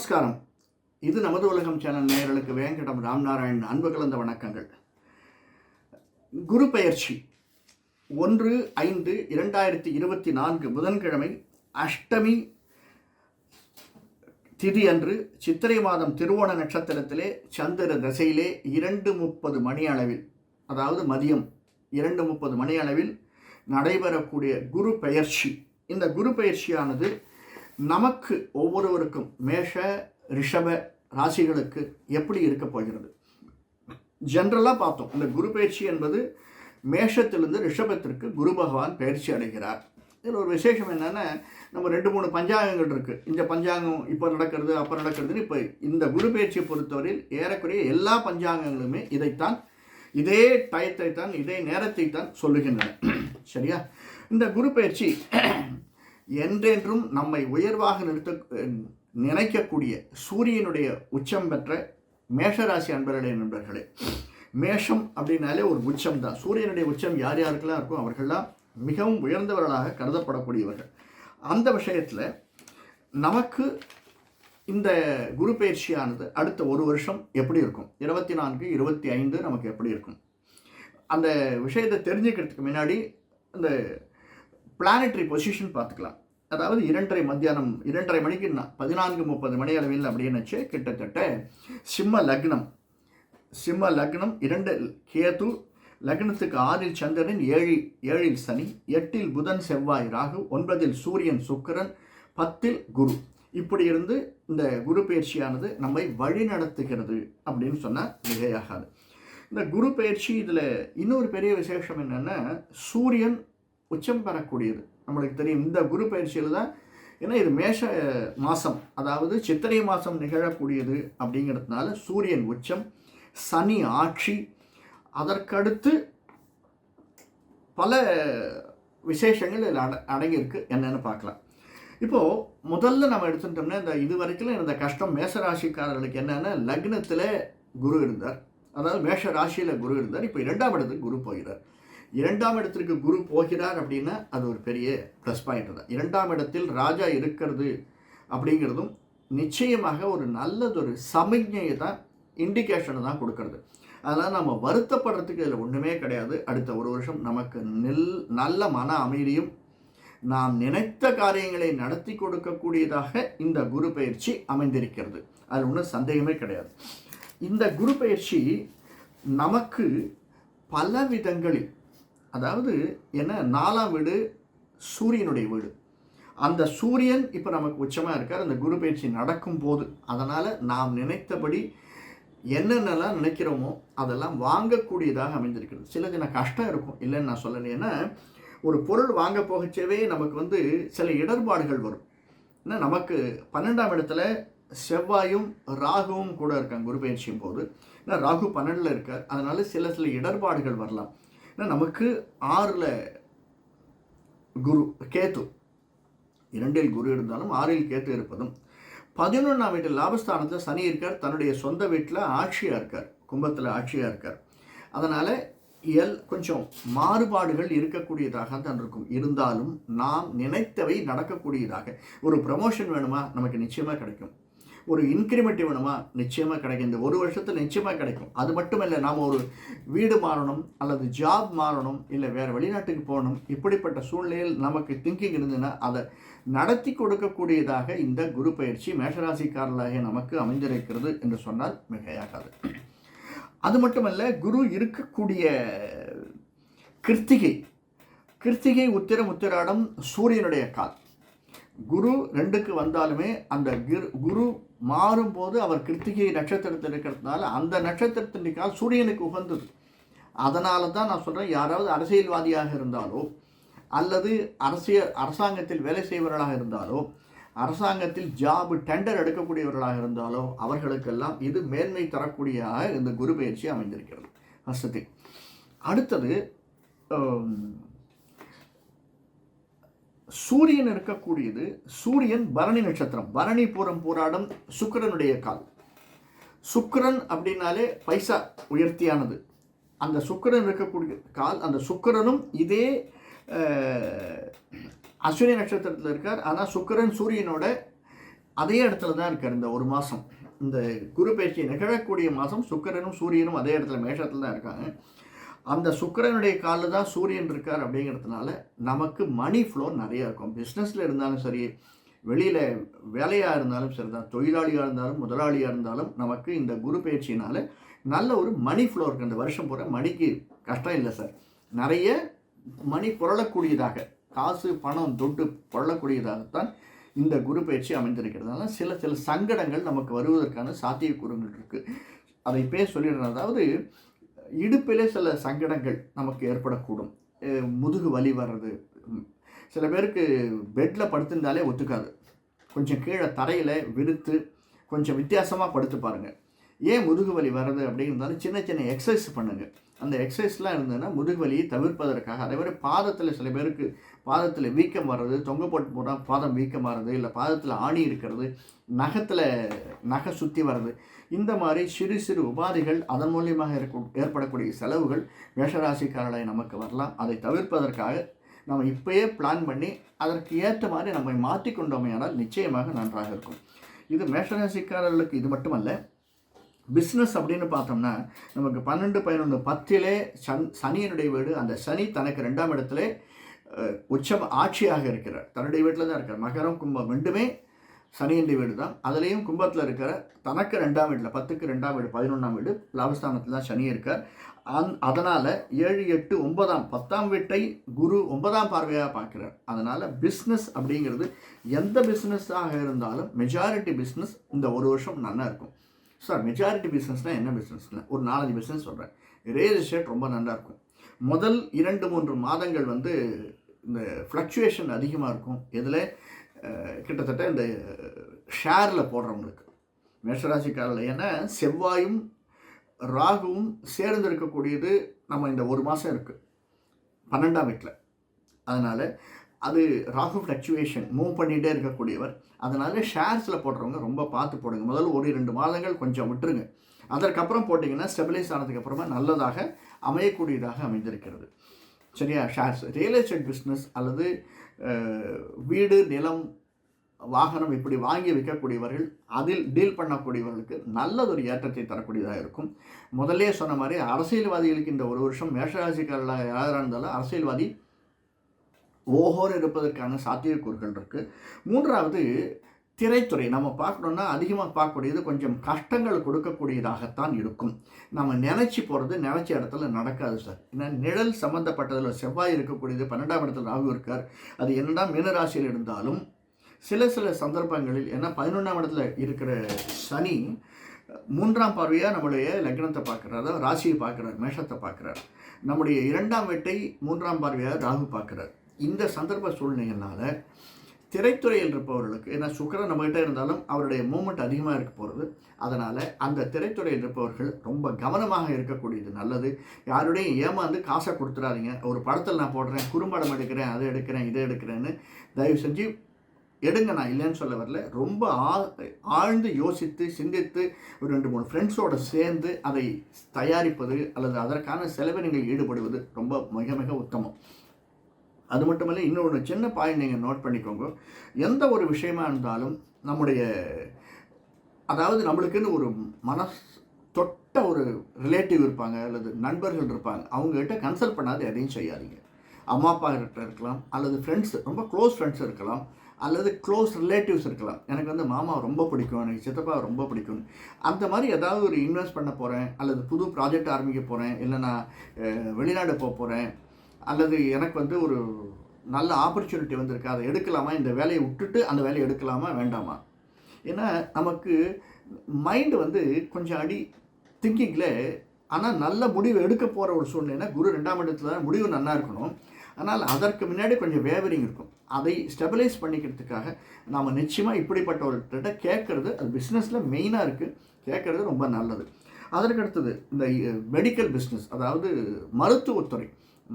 நமஸ்காரம். இது நமது உலகம் சேனல் நேயர்களுக்கு வேங்கடம் ராம்நாராயண் அன்பு கலந்த வணக்கங்கள். குரு பெயர்ச்சி ஒன்று ஐந்து இரண்டாயிரத்தி இருபத்தி நான்கு புதன்கிழமை அஷ்டமி திதி அன்று சித்திரை மாதம் திருவோண நட்சத்திரத்திலே சந்திர தசையிலே இரண்டு முப்பது மணி அளவில் அதாவது மதியம் இரண்டு முப்பது மணி அளவில் நடைபெறக்கூடிய குரு பெயர்ச்சி. இந்த குரு பயிற்சியானது நமக்கு ஒவ்வொருவருக்கும் மேஷ ரிஷப ராசிகளுக்கு எப்படி இருக்க போகிறது? ஜென்ரலாக பார்த்தோம். இந்த குரு பயிற்சி என்பது மேஷத்திலிருந்து ரிஷபத்திற்கு குரு பகவான் பயிற்சி அடைகிறார். இதில் ஒரு விசேஷம் என்னென்னா நம்ம ரெண்டு மூணு பஞ்சாங்கங்கள் இருக்குது இந்த பஞ்சாங்கம் இப்போ நடக்கிறது அப்போ நடக்கிறதுன்னு இப்போ இந்த குரு பயிற்சியை பொறுத்தவரையில் ஏறக்குறைய எல்லா பஞ்சாங்கங்களுமே இதைத்தான் இதே டயத்தை தான் இதே நேரத்தை தான் சொல்லுகின்றன. சரியா? இந்த குரு பயிற்சி என்றென்றும் நம்மை உயர்வாக நிறுத்த நினைக்கக்கூடிய சூரியனுடைய உச்சம் பெற்ற மேஷராசி அன்பர்களே நண்பர்களே. மேஷம் அப்படின்னாலே ஒரு உச்சம் தான் சூரியனுடைய உச்சம் யார் யாருக்கெல்லாம் இருக்கும் அவர்கள்லாம் மிகவும் உயர்ந்தவர்களாக கருதப்படக்கூடியவர்கள். அந்த விஷயத்தில் நமக்கு இந்த குரு பயிற்சியானது அடுத்த ஒரு வருஷம் எப்படி இருக்கும்? இருபத்தி நான்கு இருபத்தி ஐந்து நமக்கு எப்படி இருக்கும்? அந்த விஷயத்தை தெரிஞ்சுக்கிறதுக்கு முன்னாடி அந்த பிளானட்ரி பொசிஷன் பார்த்துக்கலாம். அதாவது இரண்டரை மத்தியானம் இரண்டரை மணிக்கு நான் பதினான்கு முப்பது மணி அளவில் அப்படின்னுச்சு கிட்டத்தட்ட சிம்ம லக்னம். சிம்ம லக்னம் இரண்டு கேது லக்னத்துக்கு ஆறில் சந்திரன் ஏழில் ஏழில் சனி எட்டில் புதன் செவ்வாய் ராகு ஒன்பதில் சூரியன் சுக்கிரன் பத்தில் குரு. இப்படி இருந்து இந்த குரு பயிற்சியானது நம்மை வழி நடத்துகிறது அப்படின்னு சொன்னால் மிகையாகாது. இந்த குரு பயிற்சி இதில் இன்னொரு பெரிய விசேஷம் என்னென்னா சூரியன் உச்சம் பெறக்கூடியது. நம்மளுக்கு தெரியும் இந்த குரு பயிற்சியில் தான் ஏன்னா இது மேஷ மாதம் அதாவது சித்திரை மாதம் நிகழக்கூடியது அப்படிங்கிறதுனால சூரியன் உச்சம் சனி ஆட்சி. அதற்கடுத்து பல விசேஷங்கள் இதில் அட அடங்கியிருக்கு என்னென்னு பார்க்கலாம். இப்போது முதல்ல நம்ம எடுத்துட்டோம்னா இந்த இது வரைக்கும் இருந்த கஷ்டம் மேசராசிக்காரர்களுக்கு என்னென்னா லக்னத்தில் குரு இருந்தார். அதாவது மேஷ ராசியில் குரு இருந்தார். இப்போ இரண்டாம் இடத்துக்கு குரு போகிறார். இரண்டாம் இடத்திற்கு குரு போகிறார் அப்படின்னா அது ஒரு பெரிய ப்ளஸ் பாயிண்ட் தான். இரண்டாம் இடத்தில் ராஜா இருக்கிறது அப்படிங்கிறதும் நிச்சயமாக ஒரு நல்லதொரு சமிக்ஞையை தான் இண்டிகேஷனை தான் கொடுக்கறது. அதனால் நம்ம வருத்தப்படுறதுக்கு இதில் ஒன்றுமே கிடையாது. அடுத்த ஒரு வருஷம் நமக்கு நெல் நல்ல மன அமைதியும் நாம் நினைத்த காரியங்களை நடத்தி கொடுக்கக்கூடியதாக இந்த குரு பயிற்சி அமைந்திருக்கிறது. அது ஒன்றும் சந்தேகமே கிடையாது. இந்த குரு பயிற்சி நமக்கு பல விதங்களில் அதாவது என்ன? நாலாம் வீடு சூரியனுடைய வீடு. அந்த சூரியன் இப்போ நமக்கு உச்சமாக இருக்கார். அந்த குரு பயிற்சி நடக்கும் போது. அதனால் நாம் நினைத்தபடி என்னென்னலாம் நினைக்கிறோமோ அதெல்லாம் வாங்கக்கூடியதாக அமைந்திருக்கிறது. சில தின கஷ்டம் இருக்கும். இல்லைன்னு நான் சொல்லலை. ஏன்னா ஒரு பொருள் வாங்க போகச்சவே நமக்கு வந்து சில இடர்பாடுகள் வரும். ஏன்னா நமக்கு பன்னெண்டாம் இடத்துல செவ்வாயும் ராகுவும் கூட இருக்காங்க குரு பயிற்சியும் போது. ஏன்னா ராகு பன்னெண்டில் இருக்கார். அதனால் சில சில இடர்பாடுகள் வரலாம். நமக்கு ஆறில் குரு கேத்து. இரண்டில் குரு இருந்தாலும் ஆறில் கேத்து இருப்பதும். பதினொன்றாம் வீட்டில் லாபஸ்தானத்தில் சனி இருக்கார் தன்னுடைய சொந்த வீட்டில் ஆட்சியாக இருக்கார் கும்பத்தில் ஆட்சியாக இருக்கார். அதனால் எல் கொஞ்சம் மாறுபாடுகள் இருக்கக்கூடியதாக தான் இருக்கும். இருந்தாலும் நாம் நினைத்தவை நடக்கக்கூடியதாக. ஒரு ப்ரமோஷன் வேணுமா? நமக்கு நிச்சயமாக கிடைக்கும். ஒரு இன்க்ரிமெண்ட் வேணுமா? நிச்சயமாக கிடைக்கும். இந்த ஒரு வருஷத்தில் நிச்சயமாக கிடைக்கும். அது மட்டும் இல்லை நாம் ஒரு வீடு மாறணும் அல்லது ஜாப் மாறணும் இல்லை வேறு வெளிநாட்டுக்கு போகணும். இப்படிப்பட்ட சூழ்நிலையில் நமக்கு திங்கிங் இருந்ததுன்னா அதை நடத்தி கொடுக்கக்கூடியதாக இந்த குரு பயிற்சி மேஷராசிக்காரர்களாகிய நமக்கு அமைந்திருக்கிறது என்று சொன்னால் மிகையாகாது. அது மட்டுமல்ல குரு இருக்கக்கூடிய கிருத்திகை. கிருத்திகை உத்திரம் உத்திராடம் சூரியனுடைய கால். குரு ரெண்டுக்கு வந்தாலுமே அந்த கிரு குரு மாறும்போது அவர் கிருத்திகை நட்சத்திரத்தில் இருக்கிறதுனால அந்த நட்சத்திரத்தின் கால் சூரியனுக்கு உகந்தது. அதனால தான் நான் சொல்கிறேன் யாராவது அரசியல்வாதியாக இருந்தாலோ அல்லது அரசியல் அரசாங்கத்தில் வேலை செய்பவர்களாக இருந்தாலோ அரசாங்கத்தில் ஜாப் டெண்டர் எடுக்கக்கூடியவர்களாக இருந்தாலோ அவர்களுக்கெல்லாம் இது மேன்மை தரக்கூடியதாக இந்த குரு பயிற்சி அமைந்திருக்கிறது. ஃபஸ்ட்டு அடுத்தது சூரியன் இருக்கக்கூடியது சூரியன் பரணி நட்சத்திரம். பரணி பூரம் போராடம் சுக்கரனுடைய கால். சுக்கரன் அப்படின்னாலே பைசா உயர்த்தியானது. அந்த சுக்கரன் இருக்கக்கூடிய கால் அந்த சுக்கரனும் இதே அஸ்வினி நட்சத்திரத்தில் இருக்கார். ஆனால் சுக்கரன் சூரியனோட அதே இடத்துல தான் இருக்கார் இந்த ஒரு மாதம் இந்த குரு பயிற்சி நிகழக்கூடிய மாதம் சுக்கிரனும் சூரியனும் அதே இடத்துல மேஷத்தில் தான் இருக்காங்க. அந்த சுக்கிரனுடைய காலில் தான் சூரியன் இருக்கார் அப்படிங்கிறதுனால நமக்கு மணி ஃப்ளோ நிறையா இருக்கும். பிஸ்னஸில் இருந்தாலும் சரி வெளியில் வேலையாக இருந்தாலும் சரி தான் தொழிலாளியாக இருந்தாலும் முதலாளியாக இருந்தாலும் நமக்கு இந்த குரு பயிற்சினால் நல்ல ஒரு மணி ஃப்ளோ இருக்குது இந்த வருஷம் பூரா மணிக்கு கஷ்டம் இல்லை சார். நிறைய மணி புரளக்கூடியதாக காசு பணம் தொட்டு புரளக்கூடியதாகத்தான் இந்த குரு பயிற்சி அமைந்திருக்கிறதுனால சில சில சங்கடங்கள் நமக்கு வருவதற்கான சாத்தியக்கூறுகள் இருக்குது அதை பேர் சொல்லிடுறேன். அதாவது இடுப்பிலே சில சங்கடங்கள் நமக்கு ஏற்படக்கூடும். முதுகு வலி வர்றது. சில பேருக்கு பெட்டில் படுத்திருந்தாலே ஒத்துக்காது. கொஞ்சம் கீழே தரையில் விரித்து கொஞ்சம் வித்தியாசமாக படுத்து பாருங்கள் ஏன் முதுகு வலி வர்றது அப்படின்னு சின்ன சின்ன எக்ஸசைஸ் பண்ணுங்கள் அந்த எக்ஸசைஸ்லாம் இருந்ததுன்னா முதுகு வலியை தவிர்ப்பதற்காக அதே மாதிரி பாதத்தில் சில பேருக்கு பாதத்தில் வீக்கம் வர்றது தொங்க போட்டு போனால் பாதம் வீக்கம் வர்றது இல்லை பாதத்தில் ஆணி இருக்கிறது நகத்தில் நகை சுற்றி வர்றது இந்த மாதிரி சிறு சிறு உபாதைகள் அதன் மூலியமாக இருக்க ஏற்படக்கூடிய செலவுகள் மேஷராசிக்காரர்களை நமக்கு வரலாம். அதை தவிர்ப்பதற்காக நம்ம இப்பயே பிளான் பண்ணி அதற்கு ஏற்ற மாதிரி நம்மை மாற்றிக்கொண்டோமையானால் நிச்சயமாக நன்றாக இருக்கும். இது மேஷராசிக்காரர்களுக்கு இது மட்டுமல்ல பிஸ்னஸ் அப்படின்னு பார்த்தோம்னா நமக்கு பன்னெண்டு பதினொன்று பத்திலே சன் சனியினுடைய வீடு அந்த சனி தனக்கு ரெண்டாம் இடத்துல உச்சம் ஆட்சியாக இருக்கிறார். தன்னுடைய வீட்டில் தான் இருக்கார். மகரம் கும்பம் ரெண்டுமே சனியனுடைய வீடு தான். அதுலேயும் கும்பத்தில் இருக்கிற தனக்கு ரெண்டாம் வீட்டில் பத்துக்கு ரெண்டாம் வீடு பதினொன்றாம் வீடு லாபஸ்தானத்தில் தான் சனி இருக்கார். அந் அதனால் ஏழு எட்டு ஒன்பதாம் பத்தாம் வீட்டை குரு ஒன்பதாம் பார்வையாக பார்க்குறார். அதனால் பிஸ்னஸ் அப்படிங்கிறது எந்த பிஸ்னஸாக இருந்தாலும் மெஜாரிட்டி பிஸ்னஸ் இந்த ஒரு வருஷம் நல்லா இருக்கும். சார் மெஜாரிட்டி பிஸ்னஸ்னால் என்ன பிஸ்னஸ்னால் ஒரு நாலஞ்சு பிஸ்னஸ் சொல்கிறேன் ரியல் எஸ்டேட் ரொம்ப நல்லா இருக்கும். முதல் இரண்டு மூன்று மாதங்கள் வந்து இந்த ஃப்ளக்சுவேஷன் அதிகமாக இருக்கும். இதில் கிட்டத்தட்ட இந்த ஷேரில் போடுறவங்களுக்கு. மேஷராசிக்காரில் ஏன்னா செவ்வாயும் ராகுவும் சேர்ந்து இருக்கக்கூடியது நம்ம இந்த ஒரு மாதம் இருக்குது பன்னெண்டாம் வீட்டில் அதனால் அது ராகு ஃப்ளக்சுவேஷன் மூவ் பண்ணிகிட்டே இருக்கக்கூடியவர். அதனால் ஷேர்ஸில் போடுறவங்க ரொம்ப பார்த்து போடுங்க. முதல்ல ஒரு ரெண்டு மாதங்கள் கொஞ்சம் விட்டுருங்க. அதற்கப்புறம் போட்டிங்கன்னா ஸ்டெபிலைஸ் ஆனதுக்கப்புறமா நல்லதாக அமையக்கூடியதாக அமைந்திருக்கிறது. சரியா? ஷேர்ஸ் ரியல் எஸ்டேட் பிஸ்னஸ் அல்லது வீடு நிலம் வாகனம் இப்படி வாங்கி விற்கக்கூடியவர்கள் அதில் டீல் பண்ணக்கூடியவர்களுக்கு நல்லதொரு ஏற்றத்தை தரக்கூடியதாக இருக்கும். முதல்லே சொன்ன மாதிரி அரசியல்வாதிகளுக்கு இந்த ஒரு வருஷம் மேஷராசிக்காரர்களாக யாராக இருந்தாலும் அரசியல்வாதி ஓஹோர் இருப்பதற்கான சாத்தியக்கூறுகள் இருக்குது மூன்றாவது திரைத்துறை. நம்ம பார்க்கணுன்னா அதிகமாக பார்க்கக்கூடியது கொஞ்சம் கஷ்டங்கள் கொடுக்கக்கூடியதாகத்தான் இருக்கும். நம்ம நினச்சி போகிறது நினச்ச இடத்துல நடக்காது சார். ஏன்னா நிழல் சம்மந்தப்பட்டதில் செவ்வாய் இருக்கக்கூடியது பன்னெண்டாம் இடத்துல ராகு இருக்கார். அது என்னடா மீனராசியில் இருந்தாலும் சில சில சந்தர்ப்பங்களில் ஏன்னா பதினொன்றாம் இடத்துல இருக்கிற சனி மூன்றாம் பார்வையாக நம்முடைய லக்னத்தை பார்க்குறாரு அதாவது ராசியை பார்க்குறார் மேஷத்தை பார்க்குறார். நம்முடைய இரண்டாம் வீட்டை மூன்றாம் பார்வையாக ராகு பார்க்குறார். இந்த சந்தர்ப்ப சூழ்நிலையினால் திரைத்துறையில் இருப்பவர்களுக்கு ஏன்னா சுக்கரன் நம்மகிட்ட இருந்தாலும் அவருடைய மூமெண்ட் அதிகமாக இருக்க போகிறது அதனால் அந்த திரைத்துறையில் இருப்பவர்கள் ரொம்ப கவனமாக இருக்கக்கூடியது நல்லது. யாருடையும் ஏமாந்து காசை கொடுத்துடாதீங்க ஒரு படத்தில் நான் போடுறேன் குறும்படம் எடுக்கிறேன் அதை எடுக்கிறேன் இதை எடுக்கிறேன்னு தயவு செஞ்சு எடுங்க. நான் இல்லைன்னு சொல்ல வரல. ரொம்ப ஆ ஆழ்ந்து யோசித்து சிந்தித்து ஒரு ரெண்டு மூணு ஃப்ரெண்ட்ஸோடு சேர்ந்து அதை தயாரிப்பது அல்லது அதற்கான செலவினங்கள் ஈடுபடுவது ரொம்ப மிக மிக உத்தமம். அது மட்டுமல்ல இன்னொரு சின்ன பாயிண்ட் நீங்கள் நோட் பண்ணிக்கோங்க. எந்த ஒரு விஷயமா இருந்தாலும் நம்முடைய அதாவது நம்மளுக்குன்னு ஒரு மனஸ் தொட்ட ஒரு ரிலேட்டிவ் இருப்பாங்க அல்லது நண்பர்கள் இருப்பாங்க அவங்ககிட்ட கன்சல்ட் பண்ணாது எதையும் செய்யாதீங்க. அம்மா அப்பா கிட்ட இருக்கலாம் அல்லது ஃப்ரெண்ட்ஸ் ரொம்ப க்ளோஸ் ஃப்ரெண்ட்ஸ் இருக்கலாம் அல்லது க்ளோஸ் ரிலேட்டிவ்ஸ் இருக்கலாம். எனக்கு வந்து மாமா ரொம்ப பிடிக்கும் எனக்கு சித்தப்பா ரொம்ப பிடிக்கும். அந்த மாதிரி ஏதாவது ஒரு இன்வெஸ்ட் பண்ண போகிறேன் அல்லது புது ப்ராஜெக்ட் ஆரம்பிக்க போகிறேன் இல்லை நான் வெளிநாடு போக போகிறேன் அல்லது எனக்கு வந்து ஒரு நல்ல ஆப்பர்ச்சுனிட்டி வந்திருக்கு அதை எடுக்கலாமா? இந்த வேலையை விட்டுட்டு அந்த வேலையை எடுக்கலாமா? வேண்டாமா? ஏன்னா நமக்கு மைண்டு வந்து கொஞ்சம் அடி திங்கிங்கில் ஆனால் நல்ல முடிவு எடுக்க போகிற ஒரு சூழ்நிலைனா குரு ரெண்டாம் இடத்துல தான் முடிவு நல்லா இருக்கணும். ஆனால் அதற்கு முன்னாடி கொஞ்சம் வேவரிங் இருக்கும். அதை ஸ்டெபிலைஸ் பண்ணிக்கிறதுக்காக நாம் நிச்சயமாக இப்படிப்பட்ட ஒரு கேட்குறது அது பிஸ்னஸில் மெயினாக இருக்குது கேட்குறது ரொம்ப நல்லது. அதற்கு அடுத்தது இந்த மெடிக்கல் பிஸ்னஸ் அதாவது மருத்துவத்துறை.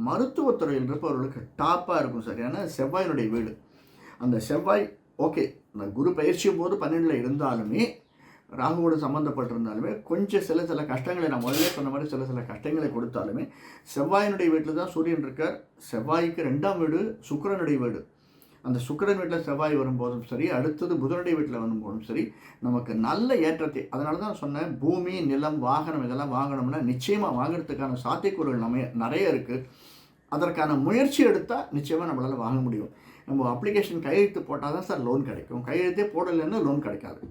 மருத்துவத்துறையில் இருப்பவர்களுக்கு டாப்பாக இருக்கும் சார் ஏன்னா செவ்வாயினுடைய வீடு. அந்த செவ்வாய் ஓகே இந்த குரு பயிற்சியும் போது பன்னெண்டில் இருந்தாலுமே ராகுவோடு சம்மந்தப்பட்டிருந்தாலுமே கொஞ்சம் சில சில கஷ்டங்களை நான் முதல்ல சொன்ன மாதிரி சில சில கஷ்டங்களை கொடுத்தாலுமே செவ்வாயினுடைய வீட்டில் தான் சூரியன் இருக்கார். செவ்வாய்க்கு ரெண்டாம் வீடு சுக்கரனுடைய வீடு. அந்த சுக்கரன் வீட்டில் செவ்வாய் வரும்போதும் சரி அடுத்தது புதனுடைய வீட்டில் வரும்போதும் சரி நமக்கு நல்ல ஏற்றத்தை அதனால தான் சொன்னேன் பூமி நிலம் வாகனம் இதெல்லாம் வாங்கணும்னா நிச்சயமாக வாங்குறதுக்கான சாத்தியக்கூறுகள் நம்ம நிறைய இருக்குது அதற்கான முயற்சி எடுத்தால் நிச்சயமாக நம்மளால் வாங்க முடியும். நம்ம அப்ளிகேஷன் கையெழுத்து போட்டால் தான் சார் லோன் கிடைக்கும். கையெழுத்தே போடலைன்னா லோன் கிடைக்காது.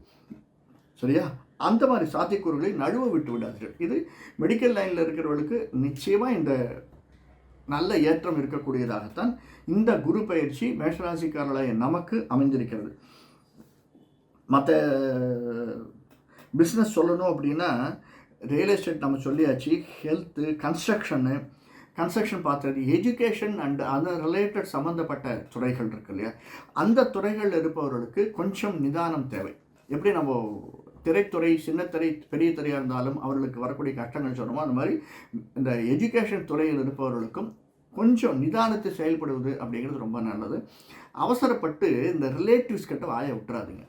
சரியா? அந்த மாதிரி சாத்தியக்கூறுகளை நழுவ விட்டு விடாதீர்கள். இது மெடிக்கல் லைனில் இருக்கிறவர்களுக்கு நிச்சயமாக இந்த நல்ல ஏற்றம் இருக்கக்கூடியதாகத்தான் இந்த குரு பயிற்சி மேஷராசிக்காரர்களாய நமக்கு அமைந்திருக்கிறது. மற்ற பிஸ்னஸ் சொல்லணும் அப்படின்னா ரியல் எஸ்டேட் நம்ம சொல்லியாச்சு ஹெல்த்து கன்ஸ்ட்ரக்ஷனு கன்ஸ்ட்ரக்ஷன் பார்த்துறது எஜுகேஷன் அண்ட் அதன் ரிலேட்டட் சம்மந்தப்பட்ட துறைகள் இருக்கு இல்லையா? அந்த துறைகளில் இருப்பவர்களுக்கு கொஞ்சம் நிதானம் தேவை. எப்படி நம்ம திரைத்துறை சின்னத்திரை பெரிய துறையாக இருந்தாலும் அவர்களுக்கு வரக்கூடிய கஷ்டங்கள் சொன்னோமோ அந்த மாதிரி இந்த எஜுகேஷன் துறையில் இருப்பவர்களுக்கும் கொஞ்சம் நிதானத்தை செயல்படுவது அப்படிங்கிறது ரொம்ப நல்லது. அவசரப்பட்டு இந்த ரிலேட்டிவ்ஸ் கிட்ட வாய விட்டுறாதுங்க.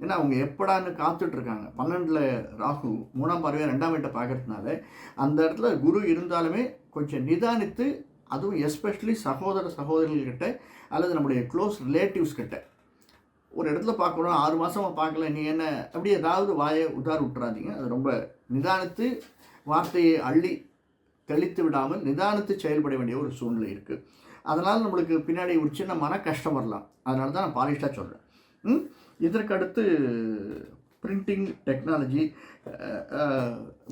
ஏன்னா அவங்க எப்படான்னு காத்துட்ருக்காங்க. பன்னெண்டில் ராகு மூணாம் பார்வையாக ரெண்டாம் வீட்டை பார்க்கறதுனால அந்த இடத்துல குரு இருந்தாலுமே கொஞ்சம் நிதானித்து அதுவும் எஸ்பெஷலி சகோதர சகோதரிகள்கிட்ட அல்லது நம்முடைய க்ளோஸ் ரிலேட்டிவ்ஸ் கிட்ட ஒரு இடத்துல பார்க்கணும் ஆறு மாதமாக பார்க்கல நீ என்ன? அப்படி ஏதாவது வாயை உதார் விட்டுறாதீங்க. அது ரொம்ப நிதானித்து வார்த்தையை அள்ளி தெளித்து விடாமல் நிதானித்து செயல்பட வேண்டிய ஒரு சூழ்நிலை இருக்குது அதனால் நம்மளுக்கு பின்னாடி ஒரு சின்ன மன கஷ்டம் வரலாம். அதனால தான் நான் பாலிஷ்டாக சொல்கிறேன் இதற்கடுத்து பிரிண்டிங் டெக்னாலஜி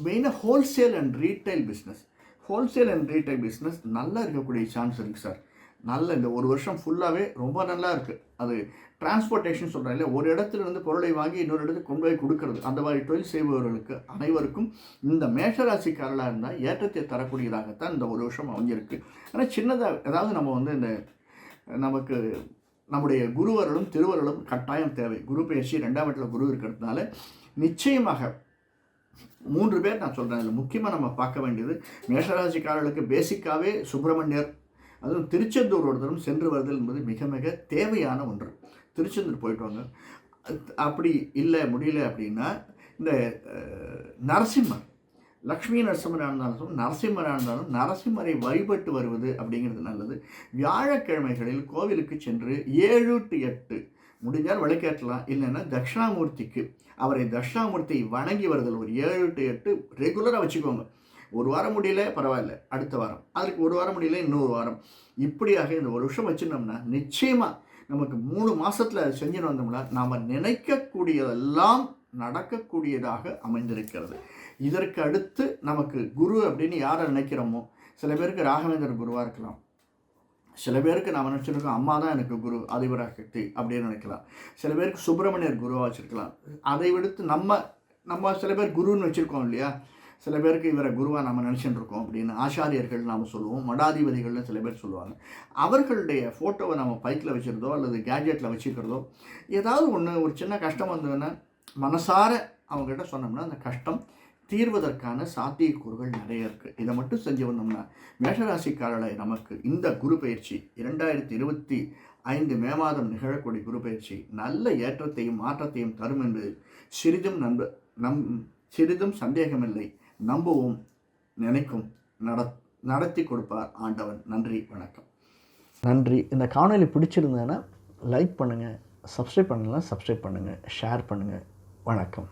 மெயினாக wholesale and retail business wholesale and retail business நல்லா இருக்கக்கூடிய சான்ஸ் இருக்குது சார் நல்ல இந்த ஒரு வருஷம் ஃபுல்லாகவே ரொம்ப நல்லா இருக்குது அது டிரான்ஸ்போர்ட்டேஷன் சொல்கிறேன் இல்லை ஒரு இடத்துல இருந்து பொருளை வாங்கி இன்னொரு இடத்துக்கு கொண்டு போய் கொடுக்கறது. அந்த மாதிரி தொழில் செய்பவர்களுக்கு அனைவருக்கும் இந்த மேஷராசிக்காரலாக இருந்தால் ஏற்றத்தை தரக்கூடியதாகத்தான் இந்த ஒரு வருஷம் அமைஞ்சிருக்கு. ஆனால் சின்னதாக அதாவது நம்ம வந்து இந்த நமக்கு நம்முடைய குருவர்களும் திருவர்களும் கட்டாயம் தேவை. குரு பயிற்சி ரெண்டாம் இடத்துல குரு இருக்கிறதுனால நிச்சயமாக மூன்று பேர் நான் சொல்கிறேன் இதில் முக்கியமாக நம்ம பார்க்க வேண்டியது மேஷராசிக்காரர்களுக்கு பேசிக்காகவே சுப்பிரமணியர் அதுவும் திருச்செந்தூர் ஒருத்தரும் சென்று வருதல் என்பது மிக மிக தேவையான ஒன்று. திருச்செந்தூர் போயிட்டு வாங்க. அப்படி இல்லை முடியல அப்படின்னா இந்த நரசிம்மர் லக்ஷ்மி நரசிம்மராக இருந்தாலும் நரசிம்மராக இருந்தாலும் நரசிம்மரை வழிபட்டு வருவது அப்படிங்கிறது நல்லது. வியாழக்கிழமைகளில் கோவிலுக்கு சென்று ஏழு டு எட்டு முடிஞ்சால் விளக்கேற்றலாம் இல்லைன்னா தட்சிணாமூர்த்திக்கு அவரை தட்சிணாமூர்த்தி வணங்கி வருதல் ஒரு ஏழு டு எட்டு ரெகுலராக வச்சுக்கோங்க. ஒரு வாரம் முடியல பரவாயில்ல. அடுத்த வாரம். அதுக்கு ஒரு வாரம் முடியல இன்னொரு வாரம். இப்படியாக இந்த ஒரு வருஷம் வச்சுருந்தோம்னா நிச்சயமாக நமக்கு மூணு மாதத்தில் அதை செஞ்சுன்னு வந்தோம்னா நாம் நினைக்கக்கூடியதெல்லாம் நடக்கக்கூடியதாக அமைந்திருக்கிறது. இதற்கு அடுத்து நமக்கு குரு அப்படின்னு யாரை நினைக்கிறோமோ சில பேருக்கு ராகவேந்தர் குருவாக இருக்கலாம். சில பேருக்கு நாம் நினச்சிருக்கோம் அம்மா தான் எனக்கு குரு அதிபராசக்தி அப்படின்னு நினைக்கலாம். சில பேருக்கு சுப்பிரமணியர் குருவாக வச்சுருக்கலாம். அதை விடுத்து நம்ம நம்ம சில பேர் குருன்னு வச்சுருக்கோம் இல்லையா? சில பேருக்கு இவரை குருவாக நம்ம நினச்சிட்டு இருக்கோம் அப்படின்னு ஆச்சாரியர்கள் நாம் சொல்லுவோம். மடாதிபதிகள்னு சில பேர் சொல்லுவாங்க. அவர்களுடைய ஃபோட்டோவை நம்ம பைக்கில் வச்சுருந்தோ அல்லது கேஜெட்டில் வச்சுக்கிறதோ ஏதாவது ஒன்று ஒரு சின்ன கஷ்டம் வந்ததுன்னா மனசார அவங்ககிட்ட சொன்னோம்னா அந்த கஷ்டம் தீர்வதற்கான சாத்தியக்கூறுகள் நிறைய இருக்குது இதை மட்டும் செஞ்சு வந்தோம்னா மேஷராசிக்காரர்களை நமக்கு இந்த குரு பயிற்சி இரண்டாயிரத்தி இருபத்தி ஐந்து மே மாதம் நிகழக்கூடிய குரு பயிற்சி நல்ல ஏற்றத்தையும் மாற்றத்தையும் தரும் என்று சிறிதும் நம்ப நம் சிறிதும் சந்தேகமில்லை. நம்பவும் நினைக்கும் நட நடத்தி கொடுப்பார் ஆண்டவன். நன்றி வணக்கம். நன்றி. இந்த காணொலி பிடிச்சிருந்தேன்னா லைக் பண்ணுங்கள் சப்ஸ்கிரைப் பண்ணலாம் சப்ஸ்கிரைப் பண்ணுங்கள் ஷேர் பண்ணுங்கள் வணக்கம்.